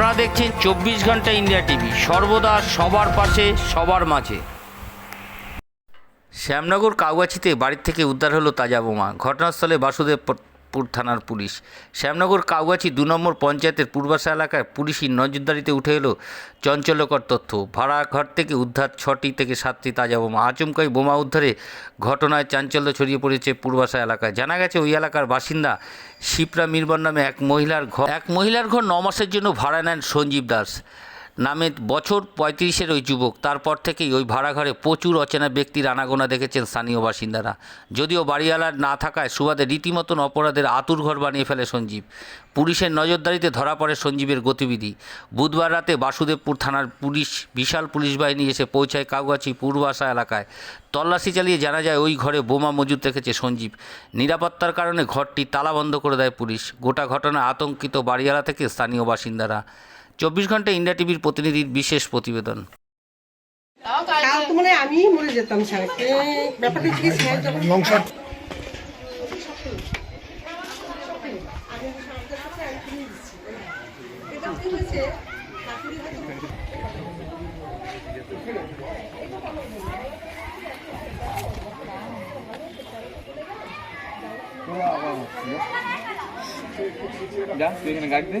আপনারা দেখছেন চব্বিশ ঘণ্টা ইন্ডিয়া টিভি। সর্বদা সবার পাশে, সবার মাঝে। শ্যামনগর কাউগাছিতে বাড়ির থেকে উদ্ধার হলো তাজা বোমা। ঘটনাস্থলে বাসুদেবপুর থানার পুলিশ। শ্যামনগর কাউগাছি দু নম্বর পঞ্চায়েতের পূর্বাশা এলাকায় পুলিশি নজরদারিতে উঠে এলো চঞ্চলকর তথ্য। ভাড়া ঘর থেকে উদ্ধার ছটি থেকে সাতটি তাজা বোমা। আচমকাই বোমা উদ্ধারে ঘটনায় চাঞ্চল্য ছড়িয়ে পড়েছে পূর্বাশা এলাকায়। জানা গেছে ওই এলাকার বাসিন্দা শিপ্রা মিরবন নামে এক মহিলার ঘর এক মহিলার ঘর ন মাসের জন্য ভাড়া নেন সঞ্জীব দাস। নামে বছর পঁয়ত্রিশের ওই যুবক, তারপর থেকেই ওই ভাড়াঘরে প্রচুর অচেনা ব্যক্তির আনাগোনা দেখেছেন স্থানীয় বাসিন্দারা। যদিও বাড়িওয়ালার না থাকায় সুবাদে রীতিমতন অপরাধের আতুর ঘর বানিয়ে ফেলে সঞ্জীব। পুলিশের নজরদারিতে ধরা পড়ে সঞ্জীবের গতিবিধি। বুধবার রাতে বাসুদেবপুর থানার পুলিশ, বিশাল পুলিশ বাহিনী এসে পৌঁছায় কাউগাছি পূর্বাশা এলাকায়। তল্লাশি চালিয়ে জানা যায়, ওই ঘরে বোমা মজুদ রেখেছে সঞ্জীব। নিরাপত্তার কারণে ঘরটি তালা বন্ধ করে দেয় পুলিশ। গোটা ঘটনায় আতঙ্কিত বাড়িওয়ালা থেকে স্থানীয় বাসিন্দারা। চব্বিশ ঘণ্টা ইন্ডিয়া টিভির প্রতিনিধির বিশেষ প্রতিবেদন। কাল তো মনে আমি মরে যেতাম স্যার। ব্যাপারটা কি স্যার যখন যা তুই এখানে গাড়ি দে।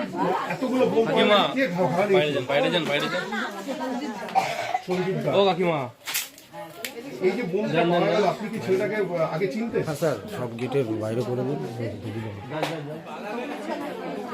কাকিমা কে ঘা- ঘা বাইরে যান বাইরে যান ও কাকিমা। এই যে বোমটা মারা গেল আপনি কি ছেলেটাকে আগে চিনতেন? স্যার সব গেটের বাইরে করে দিন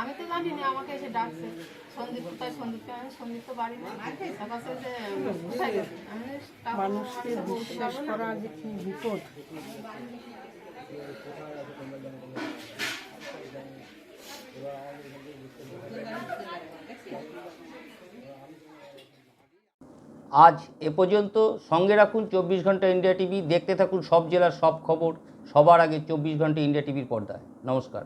আমি তো জানি না আমাকে এসে ডাকছে। সন্দীপ কোথায়? সন্দীপকে আমি সন্দীপ তো বাড়ি নেই তারপর যে কোথায় গেছে? আমি মানুষকে আমি তো বলতে বিশ্বাস করা যে কি বিপদ। আজ এ পর্যন্ত সঙ্গে রাখুন চব্বিশ ঘণ্টা ইন্ডিয়া টিভি। দেখতে থাকুন সব জেলার সব খবর। সবার আগে চব্বিশ ঘণ্টা ইন্ডিয়া টিভির পর্দায়। নমস্কার।